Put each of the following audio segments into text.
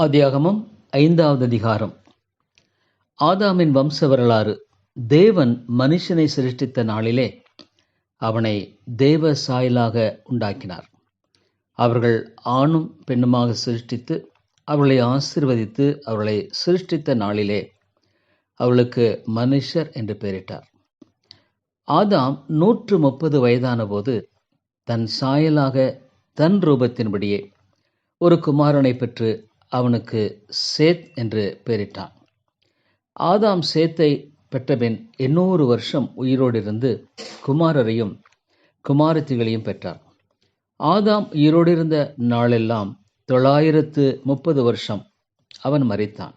ஆதியாகமம் ஐந்தாவது அதிகாரம். ஆதாமின் வம்ச வரலாறு தேவன் மனுஷனை சிருஷ்டித்த நாளிலே அவனை தேவ சாயலாக உண்டாக்கினார். அவர்கள் ஆணும் பெண்ணுமாக சிருஷ்டித்து அவர்களை ஆசிர்வதித்து அவர்களை சிருஷ்டித்த நாளிலே அவளுக்கு மனுஷர் என்று பெயரிட்டார். ஆதாம் நூற்று முப்பது வயதான போது தன் சாயலாக தன் ரூபத்தின்படியே ஒரு குமாரனை பெற்று அவனுக்கு சேத் என்று பெயரிட்டான். ஆதாம் சேத்தை பெற்றபின் எண்ணூறு வருஷம் உயிரோடு இருந்து குமாரரையும் குமாரத்திகளையும் பெற்றார். ஆதாம் உயிரோடு இருந்த நாளெல்லாம் தொள்ளாயிரத்து முப்பது வருஷம் அவன் மறித்தான்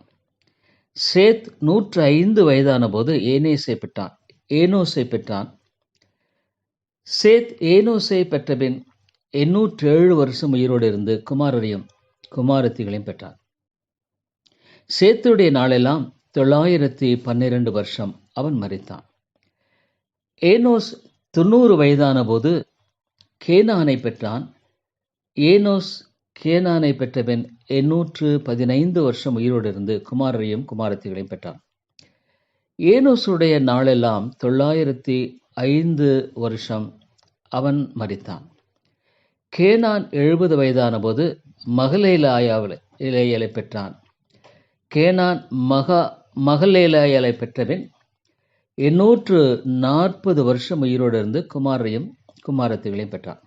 சேத் நூற்று ஐந்து வயதான போது ஏனேசை பெற்றான் ஏனோசை பெற்றான். சேத் ஏனோசை பெற்றபின் எண்ணூற்று ஏழு வருஷம் உயிரோடு இருந்து குமாரரையும் குமாரத்திகளையும் பெற்றான் சேத்துடைய நாளெல்லாம் தொள்ளாயிரத்தி பன்னிரண்டு வருஷம் அவன் மறித்தான். ஏனோஸ் தொண்ணூறு வயதான போது கேனானை பெற்றான். ஏனோஸ் கேனானை பெற்றபின் எண்ணூற்று பதினைந்து வருஷம் உயிரோடு இருந்து குமாரரையும் குமாரத்திகளையும் பெற்றான். ஏனோசுடைய நாளெல்லாம் தொள்ளாயிரத்தி ஐந்து வருஷம் அவன் மறித்தான். கேனான் எழுபது வயதான போது மகளேலாயாவில் இலையலை பெற்றான். கேனான் மகா மகளேலாயலை பெற்றபின் எண்ணூற்று நாற்பது வருஷம் உயிரோடு இருந்து குமாரையும் குமாரத்துகளையும் பெற்றான்.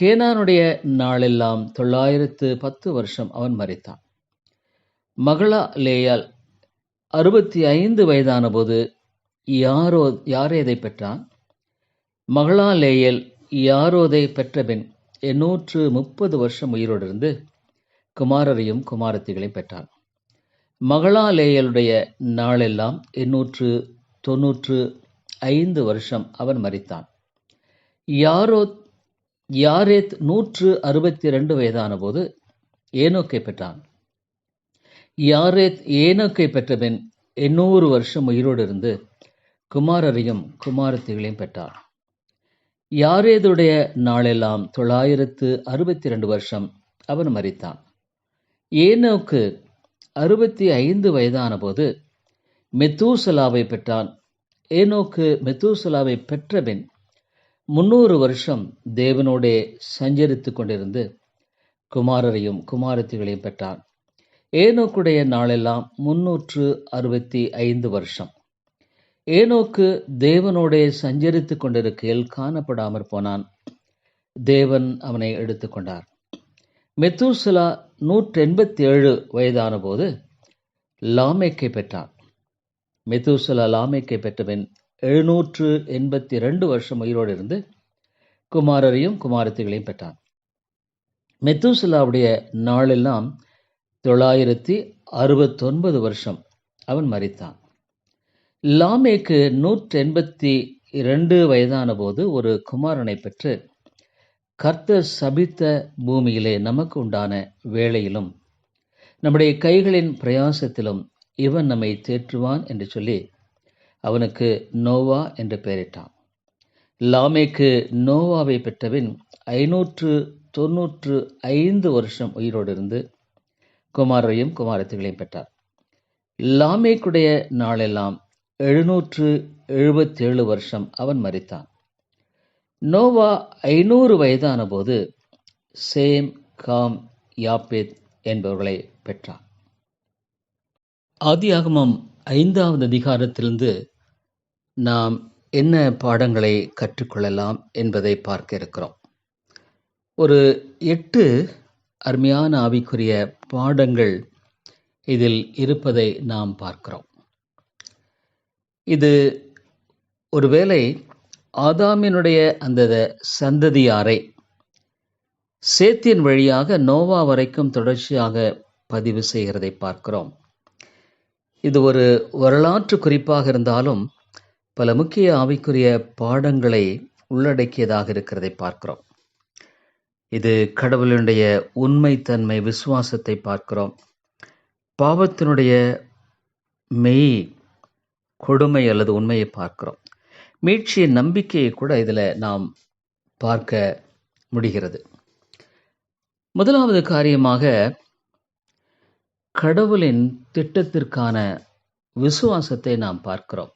கேனானுடைய நாளெல்லாம் தொள்ளாயிரத்து பத்து வருஷம் அவன் மறித்தான். மகளா லேயால் அறுபத்தி ஐந்து வயதான போது யாரோ யாரேதை பெற்றான்? மகளா லேயல் யாரோதை பெற்றபின் எண்ணூற்று முப்பது வருஷம் உயிரோடு இருந்து குமாரரையும் குமாரத்திகளையும் பெற்றான். மகளாலேயலுடைய நாளெல்லாம் எண்ணூற்று தொன்னூற்று ஐந்து வருஷம் அவன் மறித்தான் யாரோ யாரேத் நூற்று அறுபத்தி ரெண்டு வயதான போது ஏனோக்கை பெற்றான். யாரேத் ஏனோக்கை பெற்றபின் எண்ணூறு வருஷம் உயிரோடு இருந்து குமாரரையும் குமாரத்திகளையும் பெற்றார் யாரேதுடைய நாளெல்லாம் தொள்ளாயிரத்து அறுபத்தி ரெண்டு வருஷம் அவன் மறித்தான். ஏனோக்கு அறுபத்தி ஐந்து வயதான போது மெத்தூசலாவை பெற்றான். ஏனோக்கு மெத்தூசலாவை பெற்றபின் முன்னூறு வருஷம் தேவனோடே சஞ்சரித்து கொண்டிருந்து குமாரரையும் குமாரத்திகளையும் பெற்றான். ஏனோக்குடைய நாளெல்லாம் முன்னூற்று அறுபத்தி ஐந்து வருஷம். ஏனோக்கு தேவனோடே சஞ்சரித்து கொண்டிருக்கையில் காணப்படாமற் போனான். தேவன் அவனை எடுத்துக்கொண்டார் மெத்தூசலா நூற்றி எண்பத்தி ஏழு வயதான போது லாமேக்கை பெற்றான். மெத்தூசலா லாமேக்கை பெற்றபின் எழுநூற்று எண்பத்தி ரெண்டு வருஷம் உயிரோடு இருந்து குமாரரையும் குமாரத்திகளையும் பெற்றான். மெத்தூசலாவுடைய நாளெல்லாம் தொள்ளாயிரத்தி அறுபத்தொன்பது வருஷம் அவன் மறித்தான். லாமேக்கு நூற்றி எண்பத்தி இரண்டு வயதான போது ஒரு குமாரனை பெற்று கர்த்தர் சபித்த பூமியிலே நமக்கு உண்டான வேளையிலும் நம்முடைய கைகளின் பிரயாசத்திலும் இவன் நம்மை தேற்றுவான் என்று சொல்லி அவனுக்கு நோவா என்று பெயரிட்டான். லாமேக்கு நோவாவை பெற்றபின் ஐநூற்று தொன்னூற்று ஐந்து வருஷம் உயிரோடு இருந்து குமாரையும் குமாரத்துகளையும் பெற்றார். லாமேக்குடைய நாளெல்லாம் எழுநூற்று எழுபத்தேழு வருஷம் அவன் மறித்தான் நோவா ஐநூறு வயதான போது சேம் காம் யாப்பேத் என்பவர்களை பெற்றான். ஆதியாகமம் ஐந்தாவது அதிகாரத்திலிருந்து நாம் என்ன பாடங்களை கற்றுக்கொள்ளலாம் என்பதை பார்க்க இருக்கிறோம். ஒரு எட்டு அருமையான ஆவிக்குரிய பாடங்கள் இதில் இருப்பதை நாம் பார்க்கிறோம். இது ஒருவேளை ஆதாமினுடைய அந்த சந்ததியாரை. சேத்தின் வழியாக நோவா வரைக்கும் தொடர்ச்சியாக பதிவு செய்கிறதை பார்க்கிறோம். இது ஒரு வரலாற்று குறிப்பாக இருந்தாலும் பல முக்கிய ஆவிக்குரிய பாடங்களை உள்ளடக்கியதாக இருக்கிறதை பார்க்கிறோம். இது கடவுளினுடைய உண்மைத்தன்மை விசுவாசத்தை பார்க்கிறோம். பாவத்தினுடைய மெய் கொடுமை அல்லது உண்மையை பார்க்கிறோம். மீட்சியின் நம்பிக்கையை கூட இதில் நாம் பார்க்க முடிகிறது. முதலாவது காரியமாக கடவுளின் திட்டத்திற்கான விசுவாசத்தை நாம் பார்க்கிறோம்.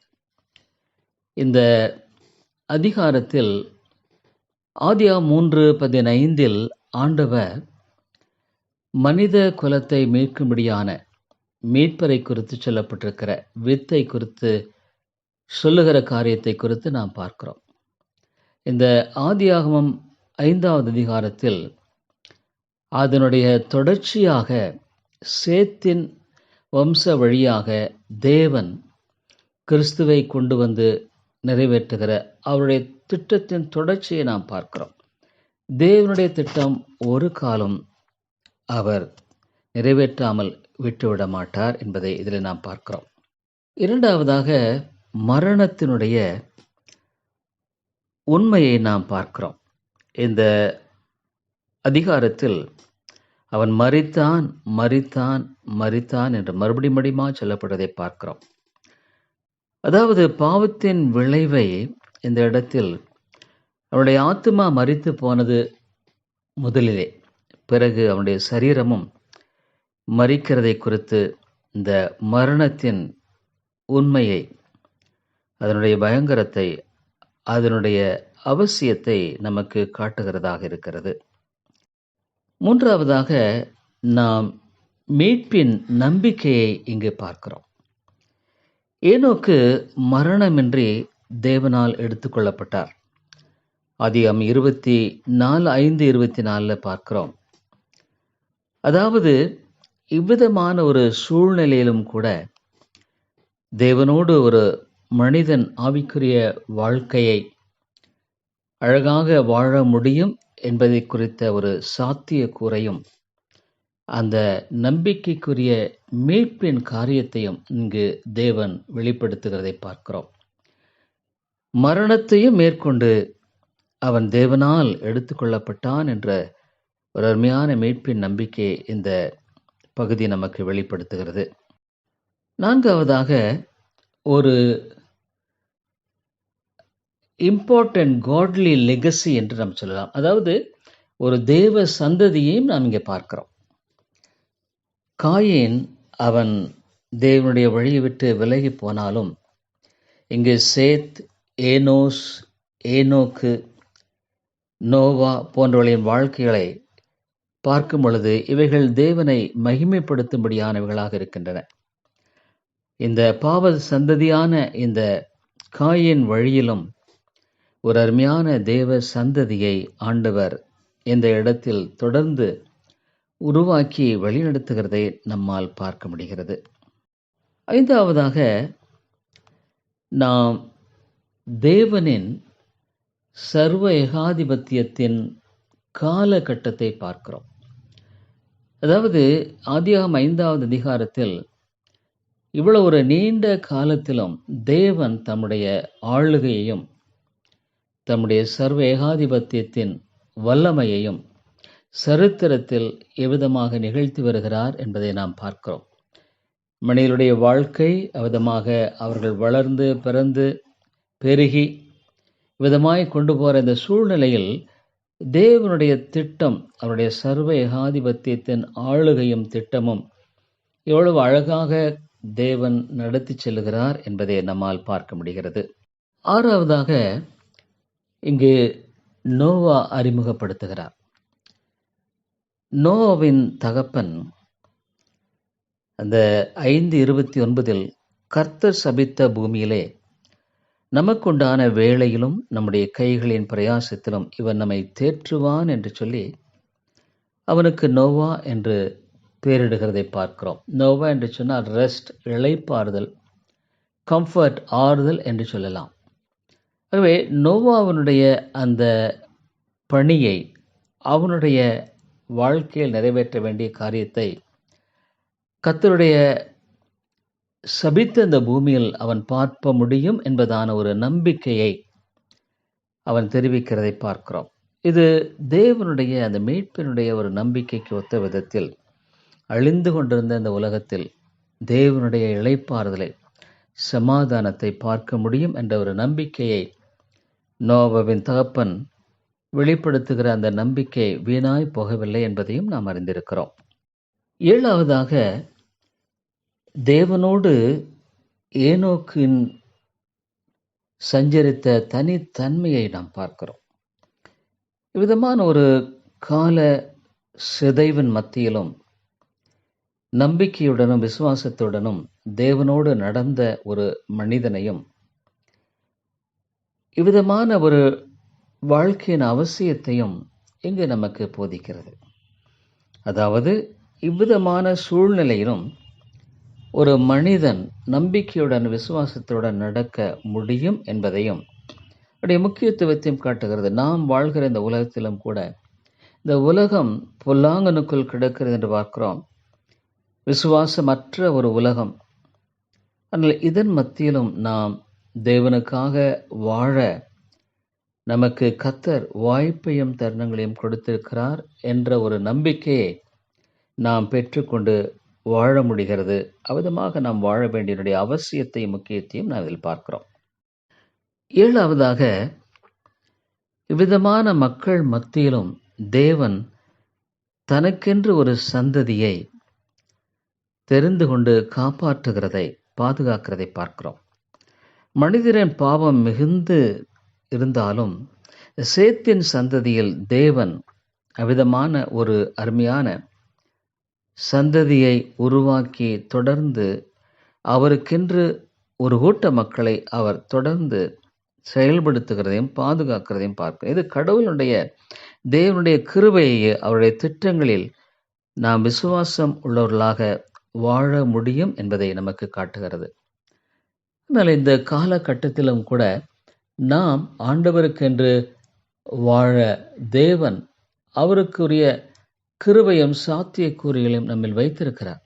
இந்த அதிகாரத்தில் ஆதியா மூன்று பதினைந்தில் ஆண்டவர் மனித குலத்தை மீட்கும்படியான மீட்பரை குறித்து சொல்லப்பட்டிருக்கிற வித்தை குறித்து சொல்லுகிற காரியத்தை குறித்து நாம் பார்க்கிறோம். இந்த ஆதியாகமம் ஐந்தாவது அதிகாரத்தில் அதனுடைய தொடர்ச்சியாக சேத்தின் வம்ச வழியாக தேவன் கிறிஸ்துவை கொண்டு வந்து நிறைவேற்றுகிற அவருடைய திட்டத்தின் தொடர்ச்சியை நாம் பார்க்கிறோம். தேவனுடைய திட்டம் ஒரு காலம் அவர் நிறைவேற்றாமல் விட்டுவிட மாட்டார் என்பதை இதில் நாம் பார்க்கிறோம். இரண்டாவதாக மரணத்தினுடைய உண்மையை நாம் பார்க்கிறோம். இந்த அதிகாரத்தில் அவன் மறித்தான் மறித்தான் மறித்தான் என்று மறுபடி மடிமா சொல்லப்படுவதை பார்க்கிறோம். அதாவது பாவத்தின் விளைவை இந்த இடத்தில் அவனுடைய ஆத்மா மறித்து போனது முதலிலே. பிறகு அவனுடைய சரீரமும் மறிக்கிறதை குறித்து இந்த மரணத்தின் உண்மையை அதனுடைய பயங்கரத்தை அதனுடைய அவசியத்தை நமக்கு காட்டுகிறதாக இருக்கிறது. மூன்றாவதாக நாம் மீட்பின் நம்பிக்கையை இங்கு பார்க்கிறோம். ஏனோக்கு மரணமின்றி தேவனால் எடுத்துக்கொள்ளப்பட்டார் அதிகம் இருபத்தி நாலு ஐந்து இருபத்தி நாலில் பார்க்கிறோம். அதாவது இவ்விதமான ஒரு சூழ்நிலையிலும் கூட தேவனோடு ஒரு மனிதன் ஆவிக்குரிய வாழ்க்கையை அழகாக வாழ முடியும் என்பதை குறித்த ஒரு சாத்திய கூறையும் அந்த நம்பிக்கைக்குரிய மீட்பின் காரியத்தையும் இங்கு தேவன் வெளிப்படுத்துகிறதை பார்க்கிறோம். மரணத்தையும் மேற்கொண்டு அவன் தேவனால் எடுத்துக்கொள்ளப்பட்டான் என்ற ஒரு அருமையான மீட்பின் நம்பிக்கை இந்த பகுதி நமக்கு வெளிப்படுத்துகிறது. நான்காவதாக ஒரு இம்பார்ட்டன்ட் காட்லி லெகசி என்று நாம் சொல்லலாம். அதாவது ஒரு தேவ சந்ததியையும் நாம் இங்கே பார்க்கிறோம். காயின் அவன் தேவனுடைய வழியை விட்டு விலகி போனாலும் இங்கு சேத் ஏனோஸ் ஏனோக்கு நோவா போன்றவர்களின் வாழ்க்கைகளை பார்க்கும் பொழுது இவைகள் தேவனை மகிமைப்படுத்தும்படியானவைகளாக இருக்கின்றன. இந்த பாவ சந்ததியான இந்த காயின் வழியிலும் ஒரு அருமையான தேவ சந்ததியை ஆண்டவர் இந்த இடத்தில் தொடர்ந்து உருவாக்கி வழிநடத்துகிறதை நம்மால் பார்க்க முடிகிறது. ஐந்தாவதாக நாம் தேவனின் சர்வ ஏகாதிபத்தியத்தின் காலகட்டத்தை பார்க்கிறோம். அதாவது ஆதியாகம் ஐந்தாவது அதிகாரத்தில் இவ்வளவு ஒரு நீண்ட காலத்திலும் தேவன் தம்முடைய ஆளுகையையும் தம்முடைய சர்வ ஏகாதிபத்தியத்தின் வல்லமையையும் சரித்திரத்தில் எவ்விதமாக நிகழ்த்தி வருகிறார் என்பதை நாம் பார்க்கிறோம். மனிதனுடைய வாழ்க்கை அவ்விதமாக அவர்கள் வளர்ந்து பிறந்து பெருகி விதமாய் கொண்டு போகிற இந்த சூழ்நிலையில் தேவனுடைய திட்டம் அவருடைய சர்வ ஏகாதிபத்தியத்தின் ஆளுகையும் திட்டமும் எவ்வளவு அழகாக தேவன் நடத்தி செல்லுகிறார் என்பதை நம்மால் பார்க்க முடிகிறது. ஆறாவதாக இங்கு நோவா அறிமுகப்படுத்துகிறார். நோவாவின் தகப்பன் அந்த ஐந்து இருபத்தி ஒன்பதில் கர்த்தர் சபித்த பூமியிலே நமக்குண்டான வேலையிலும் நம்முடைய கைகளின் பிரயாசத்திலும் இவன் நம்மை தேற்றுவான் என்று சொல்லி அவனுக்கு நோவா என்று பேரிடுகிறதை பார்க்கிறோம். நோவா என்று சொன்னால் ரெஸ்ட் இளைப்பாறுதல் கம்ஃபர்ட் ஆறுதல் என்று சொல்லலாம். ஆகவே நோவாவனுடைய அந்த பணியை அவனுடைய வாழ்க்கையில் நிறைவேற்ற வேண்டிய காரியத்தை கத்தருடைய சபித்த இந்த பூமியில் அவன் பார்ப்ப முடியும் என்பதான ஒரு நம்பிக்கையை அவன் தெரிவிக்கிறதை பார்க்கிறோம். இது தேவனுடைய அந்த மீட்பினுடைய ஒரு நம்பிக்கைக்கு ஒத்த விதத்தில் அழிந்து கொண்டிருந்த இந்த உலகத்தில் தேவனுடைய இழைப்பாறுதலை சமாதானத்தை பார்க்க முடியும் என்ற ஒரு நம்பிக்கையை நோவாவின் தகப்பன் வெளிப்படுத்துகிற அந்த நம்பிக்கை வீணாய் போகவில்லை என்பதையும் நாம் அறிந்திருக்கிறோம். ஏழாவதாக தேவனோடு ஏனோக்கின் சஞ்சரித்த தனித்தன்மையை நாம் பார்க்கிறோம். இவ்விதமான ஒரு கால சிதைவின் மத்தியிலும் நம்பிக்கையுடனும் விசுவாசத்துடனும் தேவனோடு நடந்த ஒரு மனிதனையும் இவ்விதமான ஒரு வாழ்க்கையின் அவசியத்தையும் இங்கு நமக்கு போதிக்கிறது. அதாவது இவ்விதமான சூழ்நிலையிலும் ஒரு மனிதன் நம்பிக்கையுடன் விசுவாசத்துடன் நடக்க முடியும் என்பதையும் அவருடைய முக்கியத்துவத்தையும் காட்டுகிறது. நாம் வாழ்கிற இந்த உலகத்திலும் கூட இந்த உலகம் பொல்லாங்கனுக்குள் கிடக்கிறது என்று பார்க்கிறோம். விசுவாசமற்ற ஒரு உலகம். ஆனால் இதன் மத்தியிலும் நாம் தேவனுக்காக வாழ நமக்கு கத்தர் வாய்ப்பையும் தருணங்களையும் கொடுத்திருக்கிறார் என்ற ஒரு நம்பிக்கையை நாம் பெற்றுக்கொண்டு வாழ முடிகிறது. அவ்விதமாக நாம் வாழ வேண்டியனுடைய அவசியத்தை முக்கியத்தையும் நாம் இதில் பார்க்கிறோம். ஏழாவதாக இவ்விதமான மக்கள் மத்தியிலும் தேவன் தனக்கென்று ஒரு சந்ததியை தெரிந்து கொண்டு காப்பாற்றுகிறதை பாதுகாக்கிறதை பார்க்கிறோம். மனிதரின் பாவம் மிகுந்து இருந்தாலும் சேத்தின் சந்ததியில் தேவன் அவ்விதமான ஒரு அருமையான சந்ததியை உருவாக்கி தொடர்ந்து அவருக்கென்று ஒரு கூட்ட மக்களை அவர் தொடர்ந்து செயல்படுத்துகிறதையும் பாதுகாக்கிறதையும் பார்க்கிறோம் இது கடவுளுடைய தேவனுடைய கிருபையை அவருடைய திட்டங்களில் நாம் விசுவாசம் உள்ளவர்களாக வாழ முடியும் என்பதை நமக்கு காட்டுகிறது. அதனால் இந்த காலகட்டத்திலும் கூட நாம் ஆண்டவருக்கென்று வாழ தேவன் அவருக்குரிய கிருபையும் சாத்தியக்கூறுகளையும் நம்மில் வைத்திருக்கிறார்.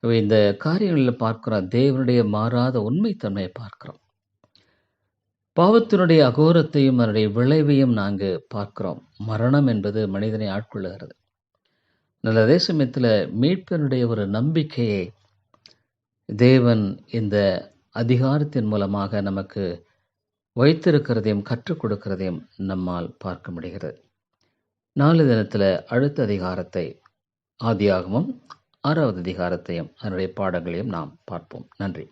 இவை இந்த காரியங்களில் பார்க்கிறோம் தேவனுடைய மாறாத உண்மைத்தன்மையை பார்க்கிறோம். பாவத்தினுடைய அகோரத்தையும் அதனுடைய விளைவையும் நாங்கள் பார்க்கிறோம். மரணம் என்பது மனிதனை ஆட்கொள்ளுகிறது. நல்ல அதே சமயத்தில் மீட்பனுடைய ஒரு நம்பிக்கையை தேவன் இந்த அதிகாரத்தின் மூலமாக நமக்கு வைத்திருக்கிறதையும் கற்றுக் கொடுக்கிறதையும் நம்மால் பார்க்க முடிகிறது. நாலு தினத்தில் அடுத்த அதிகாரத்தை ஆதியாகமும் ஆறாவது அதிகாரத்தையும் அதனுடைய பாடங்களையும் நாம் பார்ப்போம். நன்றி.